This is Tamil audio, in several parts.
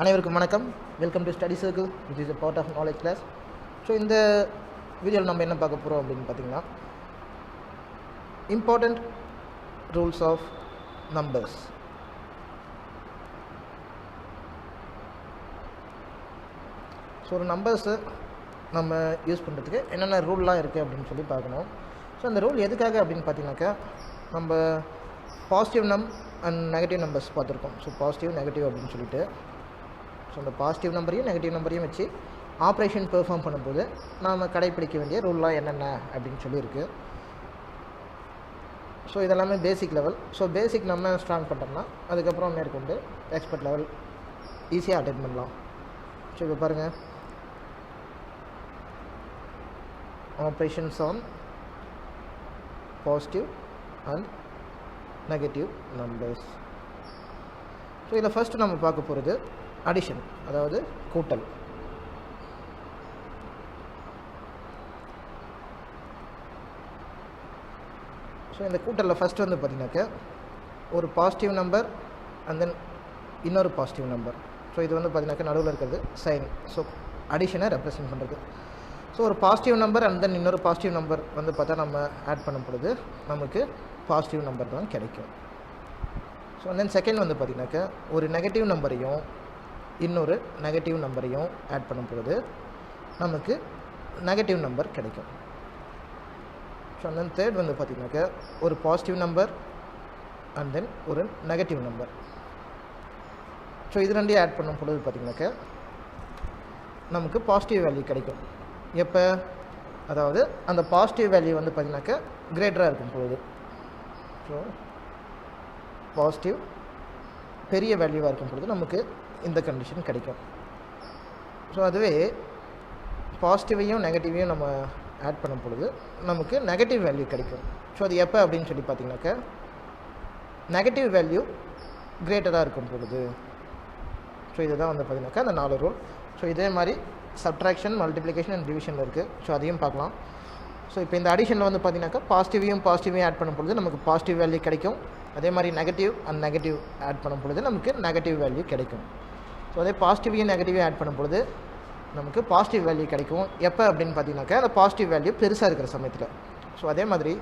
அனைவருக்கும் வணக்கம். Welcome to study circle which is a part of knowledge class so இந்த வீடியோவில் நம்ம என்ன பார்க்க போகிறோம் அப்படின்னு பார்த்தீங்கன்னா important rules of numbers so ஒரு நம்பர்ஸு நம்ம யூஸ் பண்ணுறதுக்கு என்னென்ன ரூல்லாம் இருக்குது அப்படின்னு சொல்லி பார்க்கணும். ஸோ அந்த ரூல் எதுக்காக அப்படின்னு பார்த்தீங்கன்னாக்கா நம்ம பாசிட்டிவ் நம் அண்ட் நெகட்டிவ் நம்பர்ஸ் பார்த்துருக்கோம். ஸோ பாசிட்டிவ் நெகட்டிவ் அப்படின்னு சொல்லிட்டு ஸோ அந்த பாசிட்டிவ் நம்பரையும் நெகட்டிவ் நம்பரையும் வச்சு ஆப்ரேஷன் பெர்ஃபார்ம் பண்ணும்போது நாம் கடைப்பிடிக்க வேண்டிய ரூல்லாம் என்னென்ன அப்படின்னு சொல்லியிருக்கு. ஸோ இதெல்லாமே பேசிக் லெவல் ஸோ பேசிக் நம்ம ஸ்ட்ராங் பண்ணிட்டோம்னா அதுக்கப்புறம் மேற்கொண்டு எக்ஸ்பர்ட் லெவல் ஈஸியாக அட்டன் பண்ணலாம். ஸோ இப்போ பாருங்கள் operations on positive and negative numbers so இதில் ஃபஸ்ட்டு நம்ம பார்க்க போகிறது அடிஷன் அதாவது கூட்டல். ஸோ இந்த கூட்டலில் ஃபஸ்ட்டு வந்து பார்த்தீங்கன்னாக்க ஒரு பாசிட்டிவ் நம்பர் அண்ட் தென் இன்னொரு பாசிட்டிவ் நம்பர் ஸோ இது வந்து பார்த்தீங்கன்னாக்க நடுவில் இருக்கிறது சைன் ஸோ அடிஷனை ரெப்ரசென்ட் பண்ணுறது ஸோ ஒரு பாசிட்டிவ் நம்பர் அண்ட் தென் இன்னொரு பாசிட்டிவ் நம்பர் வந்து பார்த்தா நம்ம ஆட் பண்ணும் பொழுது நமக்கு பாசிட்டிவ் நம்பர் தான் கிடைக்கும். ஸோ தென் செகண்ட் வந்து பார்த்திங்கனாக்கா ஒரு நெகட்டிவ் நம்பரையும் இன்னொரு நெகட்டிவ் நம்பரையும் ஆட் பண்ணும் பொழுது நமக்கு நெகட்டிவ் நம்பர் கிடைக்கும். ஸோ அந்த தேர்ட் வந்து பார்த்திங்கனாக்கா ஒரு பாசிட்டிவ் நம்பர் அண்ட் தென் ஒரு நெகட்டிவ் நம்பர் ஸோ இது ரெண்டையும் ஆட் பண்ணும் பொழுது பார்த்திங்கனாக்கா நமக்கு பாசிட்டிவ் வேல்யூ கிடைக்கும். எப்போ? அதாவது அந்த பாசிட்டிவ் வேல்யூ வந்து பார்த்திங்கனாக்கா கிரேட்டராக இருக்கும் பொழுது ஸோ பாசிட்டிவ் பெரிய வேல்யூவாக இருக்கும் பொழுது நமக்கு இந்த கண்டிஷன் கிடைக்கும். ஸோ அதுவே பாசிட்டிவையும் நெகட்டிவையும் நம்ம ஆட் பண்ணும் பொழுது நமக்கு நெகட்டிவ் வேல்யூ கிடைக்கும். ஸோ அது எப்போ அப்படின்னு சொல்லி பார்த்தீங்கன்னாக்கா நெகட்டிவ் வேல்யூ கிரேட்டராக இருக்கும் பொழுது. ஸோ இதுதான் வந்து பார்த்தீங்கன்னாக்கா அந்த நாலு ரூல் ஸோ இதே மாதிரி சப்ட்ராக்ஷன் மல்டிப்ளிகேஷன் அண்ட் டிவிஷனில் இருக்குது ஸோ அதையும் பார்க்கலாம். ஸோ இப்போ இந்த அடிஷனில் வந்து பார்த்தீங்கன்னாக்கா பாசிட்டிவையும் பாசிட்டிவையும் ஆட் பண்ணும் பொழுது நமக்கு பாசிட்டிவ் வேல்யூ கிடைக்கும். அதே மாதிரி நெகட்டிவ் அண்ட் நெகட்டிவ் ஆட் பண்ணும் பொழுது நமக்கு நெகட்டிவ் வேல்யூ கிடைக்கும். ஸோ அதே பாசிட்டிவையும் நெகட்டிவையும் ஆட் பண்ணும் பொழுது நமக்கு பாசிட்டிவ் வேல்யூ கிடைக்கும். எப்போ அப்படின்னு பார்த்தீங்கன்னாக்கா அந்த பாசிட்டிவ் வேல்யூ பெருசாக இருக்கிற சமயத்தில். ஸோ அதே மாதிரி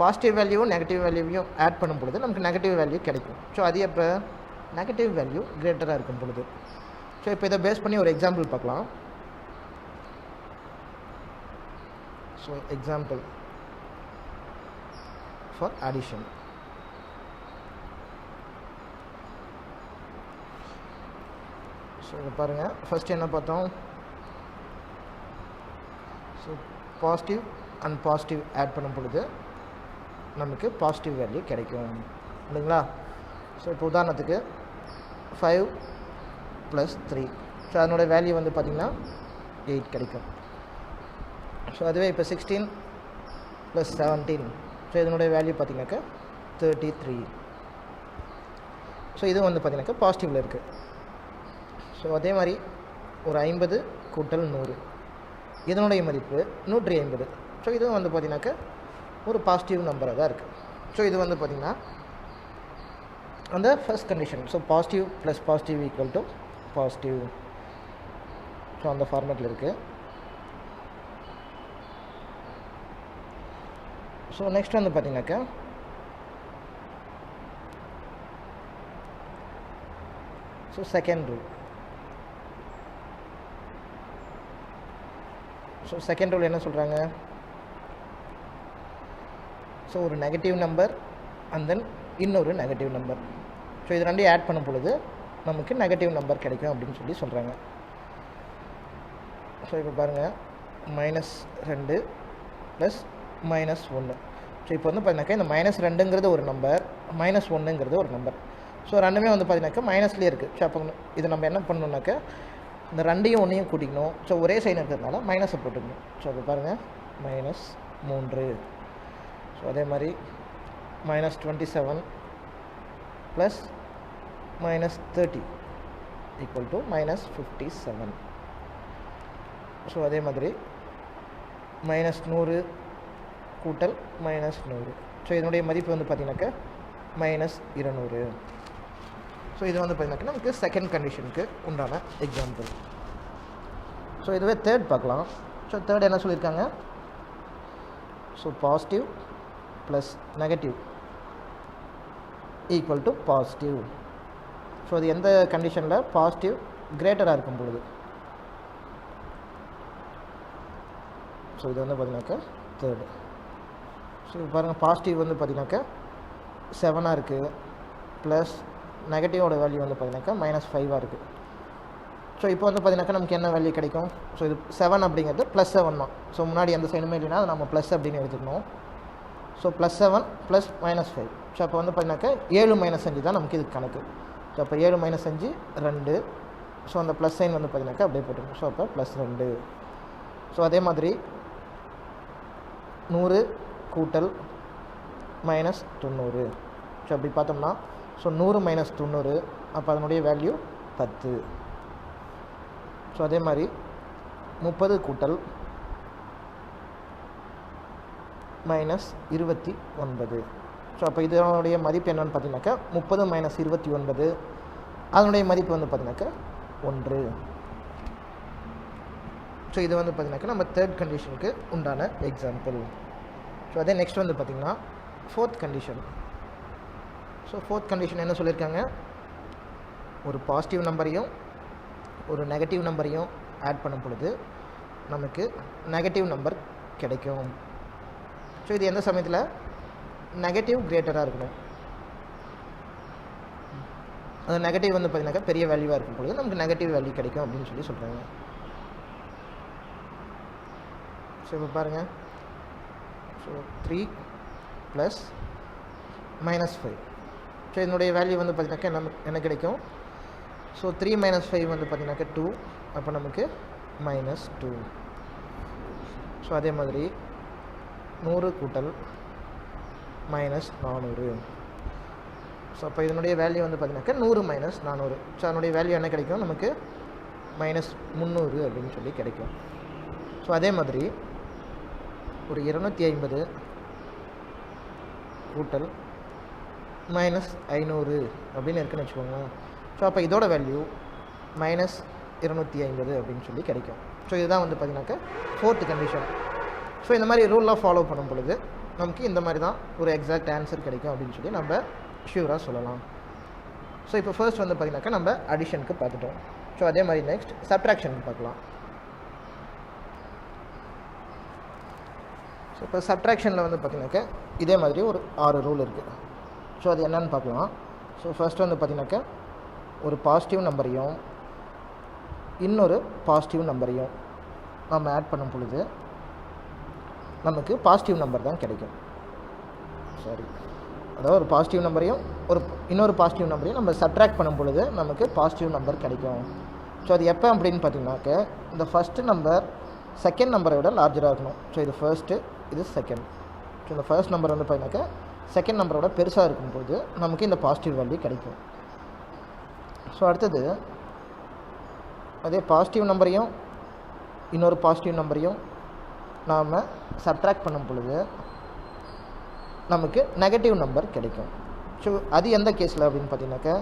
பாசிட்டிவ் வேல்யூவும் நெகட்டிவ் வேல்யூவையும் ஆட் பண்ணும் பொழுது நமக்கு நெகட்டிவ் வேல்யூ கிடைக்கும். ஸோ அது எப்போ? நெகட்டிவ் வேல்யூ கிரேட்டராக இருக்கும் பொழுது. ஸோ இப்போ இதை பேஸ் பண்ணி ஒரு எக்ஸாம்பிள் பார்க்கலாம். So example for addition so இதை பாருங்கள் ஃபஸ்ட் என்ன பார்த்தோம்? So positive and positive add பண்ணும் பொழுது நமக்கு பாசிட்டிவ் வேல்யூ கிடைக்கும். இல்லைங்களா ஸோ இப்போ உதாரணத்துக்கு ஃபைவ் ப்ளஸ் த்ரீ ஸோ அதனோடய வேல்யூ வந்து பார்த்திங்கன்னா எயிட் கிடைக்கும். ஸோ அதுவே இப்போ சிக்ஸ்டீன் ப்ளஸ் செவன்டீன் ஸோ இதனுடைய வேல்யூ பார்த்திங்கனாக்கா தேர்ட்டி த்ரீ ஸோ இது வந்து பார்த்திங்கனாக்கா பாசிட்டிவில் இருக்குது ஸோ அதே மாதிரி ஒரு ஐம்பது கூட்டல் நூறு. இதனுடைய மதிப்பு நூற்றி ஐம்பது. ஸோ இதுவும் வந்து பார்த்திங்கனாக்கா ஒரு பாசிட்டிவ் நம்பராக தான் இருக்குது ஸோ இது வந்து பார்த்திங்கன்னா அந்த first condition so positive plus positive equal to positive so அந்த ஃபார்மேட்டில் இருக்குது ஸோ நெக்ஸ்ட் வந்து பார்த்தீங்கன்னாக்கா so second rule so second rule என்ன சொல்கிறாங்க ஸோ ஒரு நெகட்டிவ் நம்பர் அண்ட் தென் இன்னொரு நெகட்டிவ் நம்பர் ஸோ இது ரெண்டையும் ஆட் பண்ணும் பொழுது நமக்கு நெகட்டிவ் நம்பர் கிடைக்கும் அப்படின்னு சொல்லி சொல்கிறாங்க ஸோ இப்போ பாருங்கள் மைனஸ் ரெண்டு ப்ளஸ் மைனஸ் ஒன்று ஸோ இப்போ வந்து பார்த்தீங்கன்னாக்கா இந்த மைனஸ் ரெண்டுங்கிறது ஒரு நம்பர் மைனஸ் ஒன்றுங்கிறது ஒரு நம்பர் ஸோ ரெண்டுமே வந்து பார்த்தீங்கன்னாக்கா மைனஸ்லேயே இருக்குது ஸோ அப்போ இது நம்ம என்ன பண்ணணுன்னாக்கா இந்த ரெண்டையும் ஒன்றையும் கூட்டிக்கணும். ஸோ ஒரே சைன் இருக்கிறதுனால மைனஸை போட்டுக்கணும். ஸோ இப்போ பாருங்கள் மைனஸ் மூன்று. ஸோ அதே மாதிரி minus twenty seven plus minus thirty equal to minus fifty seven so அதே மாதிரி மைனஸ் நூறு கூட்டல் மைனஸ் நூறு. ஸோ இதனுடைய மதிப்பு வந்து பார்த்தீங்கன்னாக்கா மைனஸ் இருநூறு. ஸோ இது வந்து பார்த்தீங்கன்னா நமக்கு செகண்ட் கண்டிஷனுக்கு உண்டான எக்ஸாம்பிள் ஸோ இதுவே தேர்ட் பார்க்கலாம். ஸோ தேர்ட் என்ன சொல்லியிருக்காங்க? So positive plus negative equal to positive so அது எந்த கண்டிஷனில் பாசிட்டிவ் கிரேட்டராக இருக்கும் பொழுது. ஸோ இது வந்து பார்த்தீங்கன்னாக்கா தேர்டு ஸோ பாருங்கள் பாசிட்டிவ் வந்து பார்த்தீங்கன்னாக்கா செவனாக இருக்குது ப்ளஸ் நெகட்டிவோட வேல்யூ வந்து பார்த்திங்கனாக்கா மைனஸ் ஃபைவாக இருக்குது ஸோ இப்போ வந்து பார்த்தீங்கன்னாக்கா நமக்கு என்ன வேல்யூ கிடைக்கும்? ஸோ இது செவன் அப்படிங்கிறது ப்ளஸ் செவன் தான். ஸோ முன்னாடி எந்த சைடுமே இல்லைன்னா அது நம்ம ப்ளஸ் அப்படின்னு எடுத்துக்கணும். So plus seven plus minus five so அப்போ வந்து பார்த்தீங்கன்னாக்கா ஏழு மைனஸ் அஞ்சு தான் நமக்கு இதுக்கு கணக்கு. ஸோ அப்போ ஏழு மைனஸ் அஞ்சு ரெண்டு. ஸோ அந்த ப்ளஸ் சைன் வந்து பார்த்தீங்கன்னாக்கா அப்படியே போட்டுக்கணும். ஸோ அப்போ ப்ளஸ் ரெண்டு. ஸோ அதே மாதிரி நூறு கூட்டல் மைனஸ் தொண்ணூறு. ஸோ அப்படி பார்த்தோம்னா ஸோ நூறு மைனஸ் தொண்ணூறு அப்போ அதனுடைய வேல்யூ பத்து. ஸோ அதே மாதிரி முப்பது கூட்டல் மைனஸ் இருபத்தி ஒன்பது. ஸோ அப்போ இதனுடைய மதிப்பு என்னென்னு பார்த்தீங்கன்னாக்கா முப்பது மைனஸ் இருபத்தி ஒன்பது. அதனுடைய மதிப்பு வந்து பார்த்தீங்கன்னாக்கா ஒன்று. ஸோ இது வந்து பார்த்திங்கனாக்கா நம்ம தேர்ட் கண்டிஷனுக்கு உண்டான எக்ஸாம்பிள் ஸோ அதே நெக்ஸ்ட் வந்து பார்த்திங்கன்னா fourth condition so fourth condition என்ன சொல்லியிருக்காங்க ஒரு பாசிட்டிவ் நம்பரையும் ஒரு நெகட்டிவ் நம்பரையும் ஆட் பண்ணும் பொழுது நமக்கு நெகட்டிவ் நம்பர் கிடைக்கும். ஸோ இது எந்த சமயத்தில்? நெகட்டிவ் கிரேட்டராக இருக்கணும். அது நெகட்டிவ் வந்து பார்த்தீங்கன்னாக்கா பெரிய வேல்யூவாக இருக்கும் பொழுது நமக்கு நெகட்டிவ் வேல்யூ கிடைக்கும் அப்படின்னு சொல்லி சொல்கிறாங்க ஸோ இப்போ பாருங்கள் so three plus minus five so இதனுடைய வேல்யூ வந்து பார்த்தீங்கன்னாக்கா என்ன என்ன கிடைக்கும். ஸோ த்ரீ மைனஸ் ஃபைவ் வந்து பார்த்தீங்கன்னாக்கா டூ அப்போ நமக்கு மைனஸ் டூ ஸோ அதே மாதிரி நூறு கூட்டல் மைனஸ் நானூறு. ஸோ அப்போ இதனுடைய வேல்யூ வந்து பார்த்தீங்கன்னாக்கா நூறு மைனஸ் நானூறு. ஸோ அதனுடைய வேல்யூ என்ன கிடைக்கும்? நமக்கு மைனஸ் முந்நூறு அப்படின்னு சொல்லி கிடைக்கும். ஸோ அதே மாதிரி ஒரு இருநூத்தி ஐம்பது கூட்டல் மைனஸ் ஐநூறு அப்படின்னு இருக்குன்னு வச்சுக்கோங்களேன். ஸோ அப்போ இதோட வேல்யூ மைனஸ் இருநூற்றி ஐம்பது அப்படின்னு சொல்லி கிடைக்கும். ஸோ இதுதான் வந்து பார்த்தீங்கன்னாக்க ஃபோர்த்து கண்டிஷன் ஸோ இந்த மாதிரி ரூல்லாம் ஃபாலோ பண்ணும் பொழுது நமக்கு இந்த மாதிரி தான் ஒரு எக்ஸாக்ட் ஆன்சர் கிடைக்கும் அப்படின்னு சொல்லி நம்ம ஷியூராக சொல்லலாம். ஸோ இப்போ ஃபர்ஸ்ட் வந்து பார்த்தீங்கன்னாக்கா நம்ம அடிஷனுக்கு பார்த்துட்டோம். ஸோ அதே மாதிரி நெக்ஸ்ட் சப்ட்ராக்ஷனுக்கு பார்க்கலாம். ஸோ இப்போ சப்ட்ராக்ஷனில் வந்து பார்த்தீங்கன்னாக்கா இதே மாதிரி ஒரு ஆறு ரூல் இருக்குது ஸோ அது என்னன்னு பார்க்கலாம். ஸோ ஃபர்ஸ்ட் வந்து பார்த்தீங்கன்னாக்கா ஒரு பாசிட்டிவ் நம்பரையும் இன்னொரு பாசிட்டிவ் நம்பரையும் நம்ம ஆட் பண்ணும் பொழுது நமக்கு பாசிட்டிவ் நம்பர் தான் கிடைக்கும். சாரி அதாவது ஒரு பாசிட்டிவ் நம்பரையும் ஒரு இன்னொரு பாசிட்டிவ் நம்பரையும் நம்ம சப்ட்ராக்ட் பண்ணும் பொழுது நமக்கு பாசிட்டிவ் நம்பர் கிடைக்கும். ஸோ அது எப்போ அப்படின்னு பார்த்தீங்கன்னாக்க இந்த ஃபஸ்ட்டு நம்பர் செகண்ட் நம்பரை விட லார்ஜராக இருக்கணும். ஸோ இது ஃபர்ஸ்ட்டு இது செகண்ட் ஸோ இந்த ஃபர்ஸ்ட் நம்பர் வந்து பார்த்தீங்கன்னாக்கா செகண்ட் நம்பரோட பெருசாக இருக்கும்போது நமக்கு இந்த பாசிட்டிவ் வேல்யூ கிடைக்கும். ஸோ அடுத்தது அதே பாசிட்டிவ் நம்பரையும் இன்னொரு பாசிட்டிவ் நம்பரையும் நாம் சப்ட்ராக்ட் பண்ணும் பொழுது நமக்கு நெகட்டிவ் நம்பர் கிடைக்கும். ஸோ அது எந்த கேஸில் அப்படின்னு பார்த்தீங்கன்னாக்கா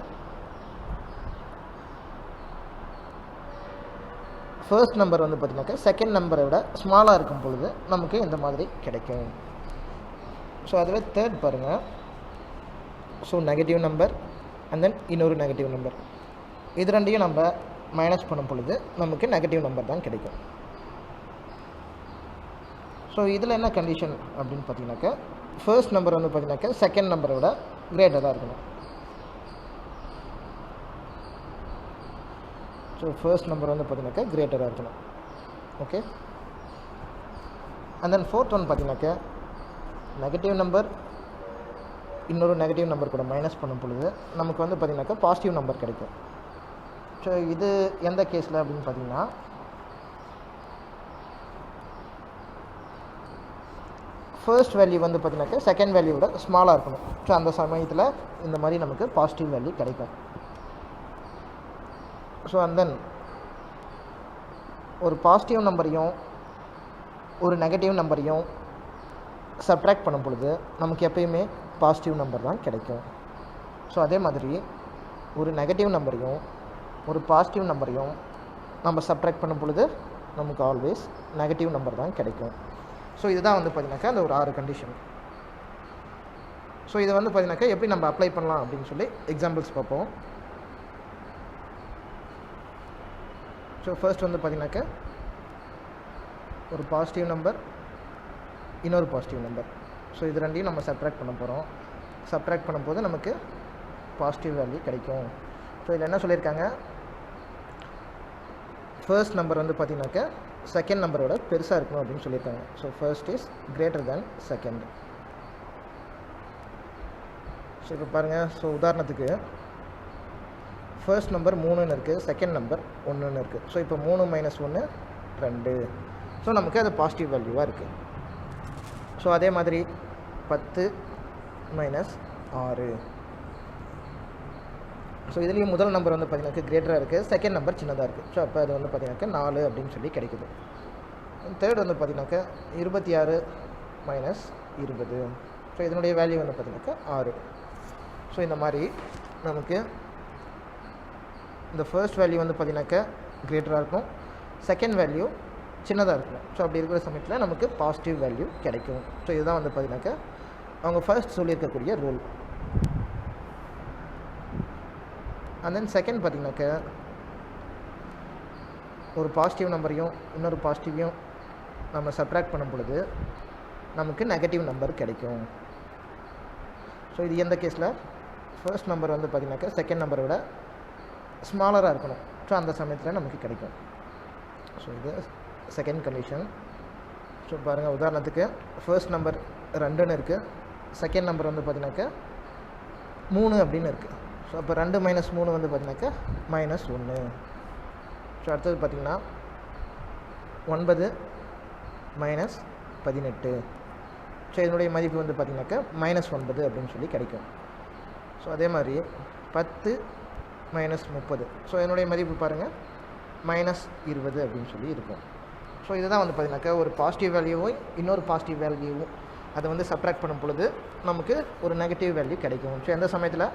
ஃபர்ஸ்ட் நம்பர் வந்து பார்த்தீங்கன்னாக்கா செகண்ட் நம்பரை விட ஸ்மாலாக இருக்கும் பொழுது நமக்கு இந்த மாதிரி கிடைக்கும். ஸோ அதுவே தேர்ட் பாருங்கள் so negative number and then இன்னொரு நெகட்டிவ் நம்பர் இது ரெண்டையும் நம்ம மைனஸ் பண்ணும் பொழுது நமக்கு நெகட்டிவ் நம்பர் தான் கிடைக்கும். ஸோ இதில் என்ன கண்டிஷன் அப்படின்னு பார்த்தீங்கன்னாக்கா ஃபர்ஸ்ட் நம்பர் வந்து பார்த்தீங்கன்னாக்கா செகண்ட் நம்பரை விட கிரேட்டராக இருக்கணும். ஸோ ஃபர்ஸ்ட் நம்பர் வந்து பார்த்தீங்கன்னாக்கா கிரேட்டராக இருக்கணும். Okay and then fourth one பார்த்தீங்கன்னாக்கா நெகட்டிவ் நம்பர் இன்னொரு நெகட்டிவ் நம்பர் கூட மைனஸ் பண்ணும் பொழுது நமக்கு வந்து பார்த்திங்கனாக்கா பாசிட்டிவ் நம்பர் கிடைக்கும். ஸோ இது எந்த கேஸில் அப்படின்னு பார்த்தீங்கன்னா ஃபர்ஸ்ட் வேல்யூ வந்து பார்த்திங்கனாக்கா செகண்ட் வேல்யூவோட ஸ்மாலாக இருக்கணும். ஸோ அந்த சமயத்தில் இந்த மாதிரி நமக்கு பாசிட்டிவ் வேல்யூ கிடைக்கும். ஸோ அண்ட் தென் ஒரு பாசிட்டிவ் நம்பரையும் ஒரு நெகட்டிவ் நம்பரையும் சப்ட்ராக்ட் பண்ணும் பொழுது நமக்கு எப்பயுமே பாசிட்டிவ் நம்பர் தான் கிடைக்கும். ஸோ அதே மாதிரி ஒரு நெகட்டிவ் நம்பரையும் ஒரு பாசிட்டிவ் நம்பரையும் நம்ம சப்ட்ராக்ட் பண்ணும் பொழுது நமக்கு ஆல்வேஸ் நெகட்டிவ் நம்பர் தான் கிடைக்கும். ஸோ இதுதான் வந்து பார்த்தீங்கன்னாக்கா அந்த ஒரு ஆறு கண்டிஷன் ஸோ இதை வந்து பார்த்தீங்கன்னாக்கா எப்படி நம்ம அப்ளை பண்ணலாம் அப்படின்னு சொல்லி எக்ஸாம்பிள்ஸ் பார்ப்போம். ஸோ ஃபர்ஸ்ட் வந்து பார்த்தீங்கன்னாக்கா ஒரு பாசிட்டிவ் நம்பர் இன்னொரு பாசிட்டிவ் நம்பர் ஸோ இது ரெண்டையும் நம்ம சப்ட்ராக்ட் பண்ண போகிறோம் சப்ட்ராக்ட் பண்ணும்போது நமக்கு பாசிட்டிவ் வேல்யூ கிடைக்கும். ஸோ இதில் என்ன சொல்லியிருக்காங்க? ஃபர்ஸ்ட் நம்பர் வந்து பார்த்திங்கனாக்கா செகண்ட் நம்பரோட பெருசாக இருக்கணும் அப்படின்னு சொல்லியிருக்காங்க. So first is greater than second so இப்போ பாருங்கள் ஸோ உதாரணத்துக்கு ஃபர்ஸ்ட் நம்பர் மூணுன்னு இருக்குது செகண்ட் நம்பர் ஒன்றுன்னு இருக்குது ஸோ இப்போ மூணு மைனஸ் ஒன்று ரெண்டு. ஸோ நமக்கு அது பாசிட்டிவ் வேல்யூவாக இருக்குது ஸோ அதே மாதிரி பத்து மைனஸ் ஆறு. ஸோ இதுலேயும் முதல் நம்பர் வந்து பார்த்தீங்கன்னாக்கா கிரேட்டராக இருக்குது செகண்ட் நம்பர் சின்னதாக இருக்குது ஸோ அப்போ அது வந்து பார்த்தீங்கன்னாக்கா நாலு அப்படின்னு சொல்லி கிடைக்குது. தேர்ட் வந்து பார்த்தீங்கன்னாக்கா இருபத்தி ஆறு மைனஸ் இருபது. ஸோ இதனுடைய வேல்யூ வந்து பார்த்தீங்கன்னாக்கா ஆறு. ஸோ இந்த மாதிரி நமக்கு இந்த ஃபர்ஸ்ட் வேல்யூ வந்து பார்த்தீங்கன்னாக்கா கிரேட்டராக இருக்கும். செகண்ட் வேல்யூ சின்னதாக இருக்கும். ஸோ அப்படி இருக்கிற சமயத்தில் நமக்கு பாசிட்டிவ் வேல்யூ கிடைக்கும். ஸோ இதுதான் வந்து பார்த்தீங்கன்னாக்கா அவங்க ஃபர்ஸ்ட் சொல்லியிருக்கக்கூடிய ரூல் அண்ட் தென் செகண்ட் பார்த்திங்கனாக்கா ஒரு பாசிட்டிவ் நம்பரையும் இன்னொரு பாசிட்டிவையும் நம்ம சப்ராக்ட் பண்ணும் பொழுது நமக்கு நெகட்டிவ் நம்பர் கிடைக்கும். ஸோ இது எந்த கேஸில் ஃபர்ஸ்ட் நம்பர் வந்து பார்த்திங்கனாக்கா செகண்ட் நம்பரை விட ஸ்மாலராக இருக்கணும். ஸோ அந்த சமயத்தில் நமக்கு கிடைக்கும். ஸோ இது செகண்ட் கண்டிஷன் ஸோ பாருங்கள் உதாரணத்துக்கு ஃபர்ஸ்ட் நம்பர் ரெண்டுன்னு இருக்குது செகண்ட் நம்பர் வந்து பார்த்தீங்கன்னாக்கா மூணு அப்படின்னு இருக்குது ஸோ அப்போ ரெண்டு மைனஸ் மூணு வந்து பார்த்தீங்கன்னாக்கா மைனஸ் ஒன்று ஸோ அடுத்தது பார்த்திங்கன்னா ஒன்பது மைனஸ் பதினெட்டு. ஸோ இதனுடைய மதிப்பு வந்து பார்த்திங்கனாக்கா மைனஸ் ஒன்பது அப்படின்னு சொல்லி கிடைக்கும். ஸோ அதே மாதிரி பத்து மைனஸ் முப்பது. ஸோ இதனுடைய மதிப்பு பாருங்கள் மைனஸ் இருபது அப்படின்னு சொல்லி இருக்கும். ஸோ இதுதான் வந்து பார்த்திங்கனாக்கா ஒரு பாசிட்டிவ் வேல்யூவும் இன்னொரு பாசிட்டிவ் வேல்யூவும் அதை வந்து சப்ராக்ட் பண்ணும் பொழுது நமக்கு ஒரு நெகட்டிவ் வேல்யூ கிடைக்கும். ஸோ எந்த சமயத்தில்?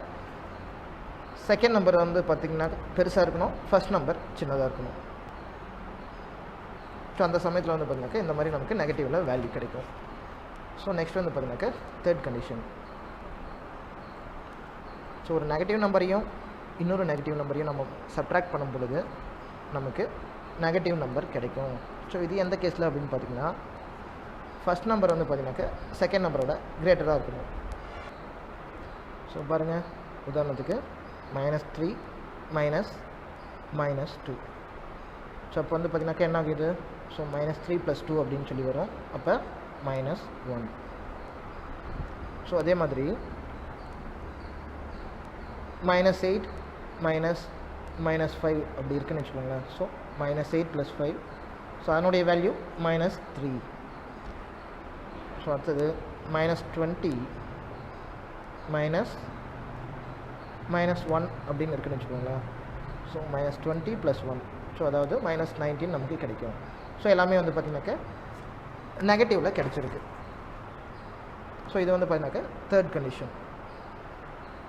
செகண்ட் நம்பர் வந்து பார்த்திங்கன்னா பெருசாக இருக்கணும். ஃபர்ஸ்ட் நம்பர் சின்னதாக இருக்கணும். ஸோ அந்த சமயத்தில் வந்து பார்த்திங்கனாக்கா இந்த மாதிரி நமக்கு நெகட்டிவில் வேல்யூ கிடைக்கும். ஸோ நெக்ஸ்ட் வந்து பார்த்திங்கனாக்கா தேர்ட் கண்டிஷன் ஸோ ஒரு நெகட்டிவ் நம்பரையும் இன்னொரு நெகட்டிவ் நம்பரையும் நம்ம சப்ராக்ட் பண்ணும் பொழுது நமக்கு நெகட்டிவ் நம்பர் கிடைக்கும். ஸோ இது எந்த கேஸில் அப்படின்னு பார்த்தீங்கன்னா ஃபஸ்ட் நம்பர் வந்து பார்த்தீங்கன்னாக்க செகண்ட் நம்பரோட கிரேட்டராக இருக்கணும். ஸோ பாருங்கள் உதாரணத்துக்கு minus three minus minus two so அப்போ வந்து பார்த்திங்கனாக்கா என்ன ஆகுது? So minus three plus two அப்படின்னு சொல்லி வரும். அப்போ மைனஸ் ஒன் ஸோ அதே மாதிரி minus eight minus minus five அப்படி இருக்குன்னு வச்சுக்கோங்களேன். So minus eight plus five so அதனுடைய வேல்யூ மைனஸ் த்ரீ ஸோ அடுத்தது minus twenty minus minus one அப்படின்னு இருக்குன்னு வச்சுக்கோங்களேன். So minus twenty plus one so அதாவது மைனஸ் நைன்டீன் நமக்கு கிடைக்கும். ஸோ எல்லாமே வந்து பார்த்திங்கனாக்கா நெகட்டிவில் கிடச்சிருக்கு. ஸோ இது வந்து பார்த்தீங்கன்னாக்கா third condition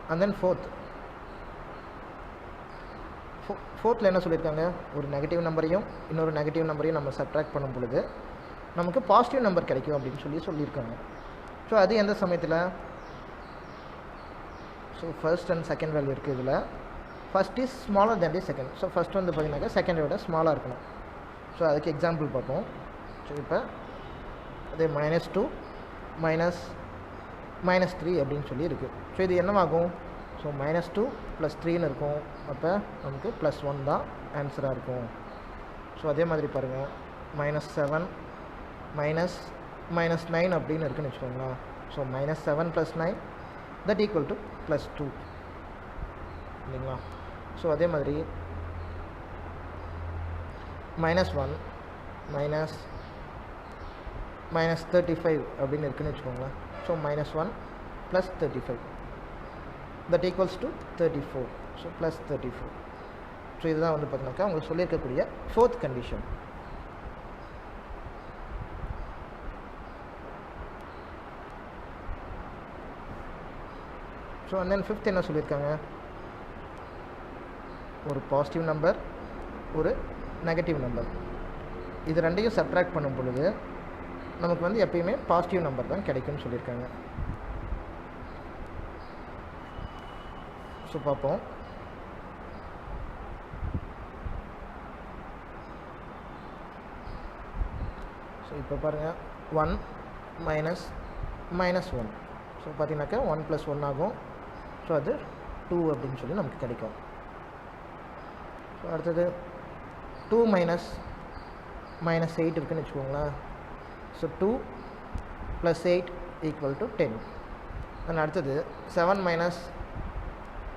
and then fourth ஃபோர்த்தில் என்ன சொல்லியிருக்காங்க? ஒரு நெகட்டிவ் நம்பரையும் இன்னொரு நெகட்டிவ் நம்பரையும் நம்ம சப்ட்ராக்ட் பண்ணும் பொழுது நமக்கு பாசிட்டிவ் நம்பர் கிடைக்கும் அப்படின்னு சொல்லி சொல்லியிருக்காங்க. ஸோ அது எந்த சமயத்தில்? So first and second value இருக்குது இதில். First is smaller than the second so first வந்து பார்த்தீங்கன்னாக்க செகண்டை விட ஸ்மாலாக இருக்கணும். ஸோ அதுக்கு எக்ஸாம்பிள் பார்ப்போம். ஸோ இப்போ அதே minus two minus minus three அப்படின்னு சொல்லி இருக்குது ஸோ இது என்னவாகும்? ஸோ மைனஸ் டூ ப்ளஸ் த்ரீன்னு இருக்கும். அப்போ நமக்கு ப்ளஸ் ஒன் தான் ஆன்சராக இருக்கும். ஸோ அதே மாதிரி பாருங்கள் minus seven minus minus nine அப்படின்னு இருக்குன்னு வச்சுக்கோங்களேன். So minus seven plus nine that equal to plus two இல்லைங்களா? ஸோ அதே மாதிரி minus one minus minus thirty five அப்படின்னு இருக்குன்னு வச்சுக்கோங்களேன். So minus one plus thirty five that equals to thirty four so plus thirty four so இதுதான் வந்து பார்த்தீங்கன்னாக்கா உங்களுக்கு சொல்லியிருக்கக்கூடிய fourth condition so and then fifth என்ன சொல்லியிருக்காங்க? ஒரு பாசிட்டிவ் நம்பர் ஒரு நெகட்டிவ் நம்பர் இது ரெண்டையும் சப்ட்ராக்ட் பண்ணும் பொழுது நமக்கு வந்து எப்பயுமே பாசிட்டிவ் நம்பர் தான் கிடைக்கும்னு சொல்லியிருக்காங்க. ஸோ பார்ப்போம். ஸோ இப்போ பாருங்கள் one minus minus one so பார்த்தீங்கன்னாக்கா ஒன் ப்ளஸ் ஒன் ஆகும். ஸோ அது டூ அப்படின்னு சொல்லி நமக்கு கிடைக்கும். ஸோ அடுத்தது டூ மைனஸ் மைனஸ் எயிட் இருக்குதுன்னு வச்சுக்கோங்களேன். So two plus eight equal to ten and அடுத்தது செவன் மைனஸ்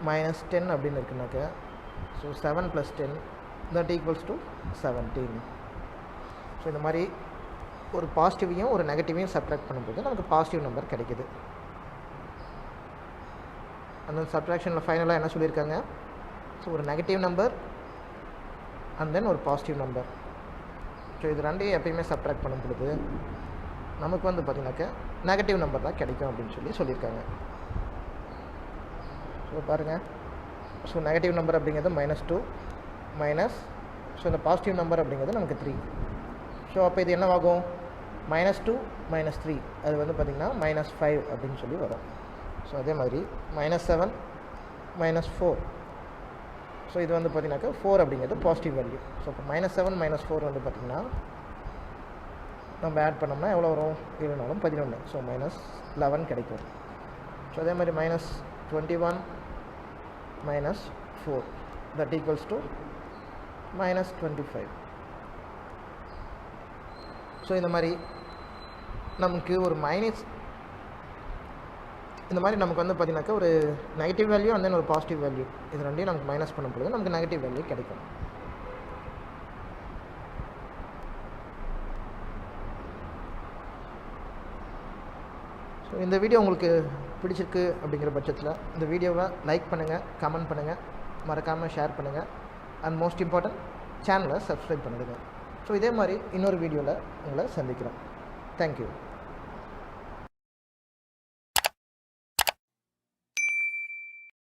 மைனஸ் டென் அப்படின்னு இருக்குனாக்க so seven plus ten that equals to seventeen so இந்த மாதிரி ஒரு பாசிட்டிவையும் ஒரு நெகட்டிவையும் சப்ராக்ட் பண்ணும்போது நமக்கு பாசிட்டிவ் நம்பர் கிடைக்குது. அந்த சப்ராக்ஷனில் ஃபைனலாக என்ன சொல்லியிருக்காங்க? ஸோ ஒரு நெகட்டிவ் நம்பர் அண்ட் தென் ஒரு பாசிட்டிவ் நம்பர் ஸோ இது ரெண்டையும் எப்பயுமே சப்ராக்ட் பண்ணும் பொழுது நமக்கு வந்து பார்த்திங்கனாக்கா நெகட்டிவ் நம்பர் தான் கிடைக்கும் அப்படின்னு சொல்லி சொல்லியிருக்காங்க. ஸோ பாருங்கள் ஸோ நெகட்டிவ் நம்பர் அப்படிங்கிறது மைனஸ் டூ மைனஸ் ஸோ இந்த பாசிட்டிவ் நம்பர் அப்படிங்கிறது நமக்கு த்ரீ ஸோ அப்போ இது என்னவாகும்? மைனஸ் டூ மைனஸ் த்ரீ அது வந்து பார்த்திங்கன்னா மைனஸ் ஃபைவ் அப்படின்னு சொல்லி வரும். ஸோ அதே மாதிரி minus seven minus four so இது வந்து பார்த்திங்கனாக்கா ஃபோர் அப்படிங்கிறது பாசிட்டிவ் வேல்யூ ஸோ இப்போ மைனஸ் செவன் மைனஸ் ஃபோர் வந்து பார்த்திங்கன்னா நம்ம ஆட் பண்ணோம்னா எவ்வளோ வரும்? இருநாலும் பதினொன்று ஸோ மைனஸ் லெவன் கிடைக்கும். ஸோ அதே மாதிரி minus twenty one minus four that equals to minus twenty five so இந்த மாதிரி நமக்கு ஒரு மைனஸ் இந்த மாதிரி நமக்கு வந்து பார்த்திங்கனாக்கா ஒரு நெகட்டிவ் வேல்யூ அண்ட் தென் ஒரு பாசிட்டிவ் வேல்யூ இது ரெண்டையும் நமக்கு மைனஸ் பண்ணும் பொழுது நமக்கு நெகட்டிவ் வேல்யூ கிடைக்கும். ஸோ இந்த வீடியோ உங்களுக்கு பிடிச்சிருக்கு அப்படிங்கிற பட்சத்தில் இந்த வீடியோவை லைக் பண்ணுங்கள் கமெண்ட் பண்ணுங்கள் மறக்காமல் ஷேர் பண்ணுங்கள் அண்ட் மோஸ்ட் இம்பார்ட்டண்ட் சேனலை சப்ஸ்கிரைப் பண்ணிடுங்க. ஸோ இதே மாதிரி இன்னொரு வீடியோவில் உங்களை சந்திக்கிறோம். தேங்க்யூ